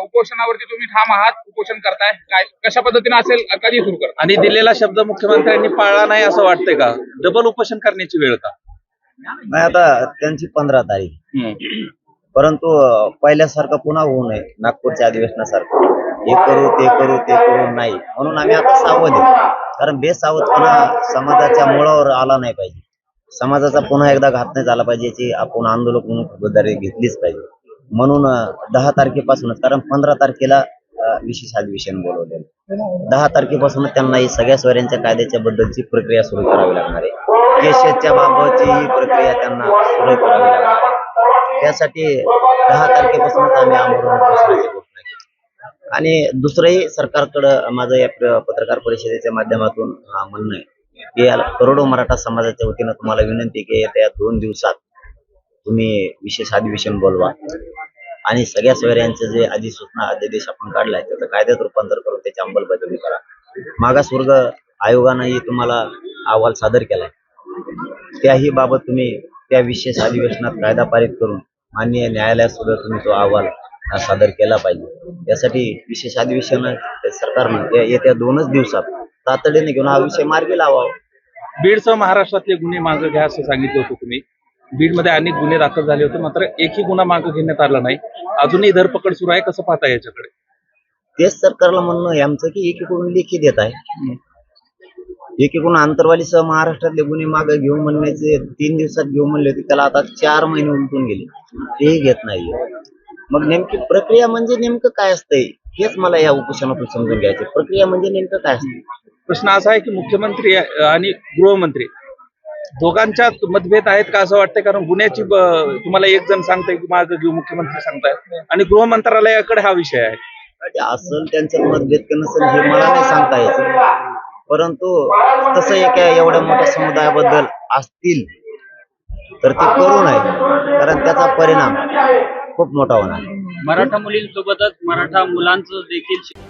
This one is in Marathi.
उपोषणावरती तुम्ही ठाम आहात उपोषण करताय काय कशा पद्धतीने असेल कधी सुरू करता. आणि दिलेला शब्द मुख्यमंत्र्यांनी पाळला नाही असं वाटतंय का? डबल उपोषण करण्याची वेळ का? नाही आता त्यांची पंधरा तारीख. परंतु पहिल्यासारखं पुन्हा होऊ नये नागपूरच्या अधिवेशनासारखं. हे करू ते करू ते करू नाही. म्हणून आम्ही आता सावध आहे. कारण बेसावधपणा समाजाच्या मुळावर आला नाही पाहिजे. समाजाचा पुन्हा एकदा घात नाही झाला पाहिजे याची आपण आंदोलक म्हणून खबरदारी घेतलीच पाहिजे. म्हणून दहा तारखेपासूनच कारण पंधरा तारखेला विशेष अधिवेशन बोलवलेलं. दहा तारखेपासून त्यांना ही सगळ्या स्वऱ्यांच्या कायद्याच्या बद्दलची प्रक्रिया सुरू करावी लागणार आहे. केशच्या बाबतची ही प्रक्रिया त्यांना सुरू करावी लागणार त्यासाठी दहा तारखेपासूनच आम्ही आमरण घोषणा केली. आणि दुसरंही सरकारकडं माझं या पत्रकार परिषदेच्या माध्यमातून म्हणणं आहे. की करोडो मराठा समाजाच्या वतीनं तुम्हाला विनंती आहे की येत्या दोन दिवसात तुम्ही विशेष अधिवेशन बोलवा. आणि सगळ्या सोयऱ्यांचे जे अधिसूचना अध्यादेश आपण काढलाय त्याचं कायद्यात रूपांतर करून त्याची अंमलबजावणी करा. मागासवर्ग आयोगानंही तुम्हाला अहवाल सादर केलाय. त्याही बाबत तुम्ही त्या विशेष अधिवेशनात कायदा पारित करून माननीय न्यायालयात सुद्धा तुम्ही तो अहवाल सादर केला पाहिजे. यासाठी विशेष अधिवेशन सरकारनं येत्या दोनच दिवसात तातडीने घेऊन हा विषय मार्गी लावावा. बीडसह महाराष्ट्रातले गुन्हे मागे घ्या असं सांगितलं होतं तुम्ही. बीडमध्ये अनेक गुन्हे दाखल झाले होते मात्र एकही गुन्हा मागे घेण्यात आला नाही. अजूनही धरपकड सुरू आहे कसं पाहता याच्याकडे? तेच सरकारला म्हणणं आहे आमचं की एकीकडून लेखी देत आहे. एकीकडून आंतरवालीसह महाराष्ट्रातले गुन्हे मागे घेऊ म्हणण्याचे तीन दिवसात घेऊ म्हणले होते त्याला आता चार महिने उलटून गेले. तेही घेत नाहीये मग नेमकी प्रक्रिया म्हणजे नेमकं काय असतंय हेच मला या उपोषणातून समजून घ्यायचे प्रक्रिया म्हणजे नेमकं काय असतं प्रश्न असा आहे की मुख्यमंत्री आणि गृहमंत्री दोघांच्यात मतभेद आहेत का असं वाटतंय? कारण गुन्ह्याची तुम्हाला एक जण सांगताय की मागे घेऊ मुख्यमंत्री सांगताय. आणि गृह मंत्रालयाकडे हा विषय आहे. असल त्यांच्यात मतभेद का नसेल हे मला नाही सांगता यायचं परंतु तसं एका एवढ्या मोठ्या समुदायाबद्दल असतील तर ते करू नये. कारण त्याचा परिणाम खूप मोठा होणार. मराठा मुलींसोबतच मराठा मुलांचं देखील शिक्षण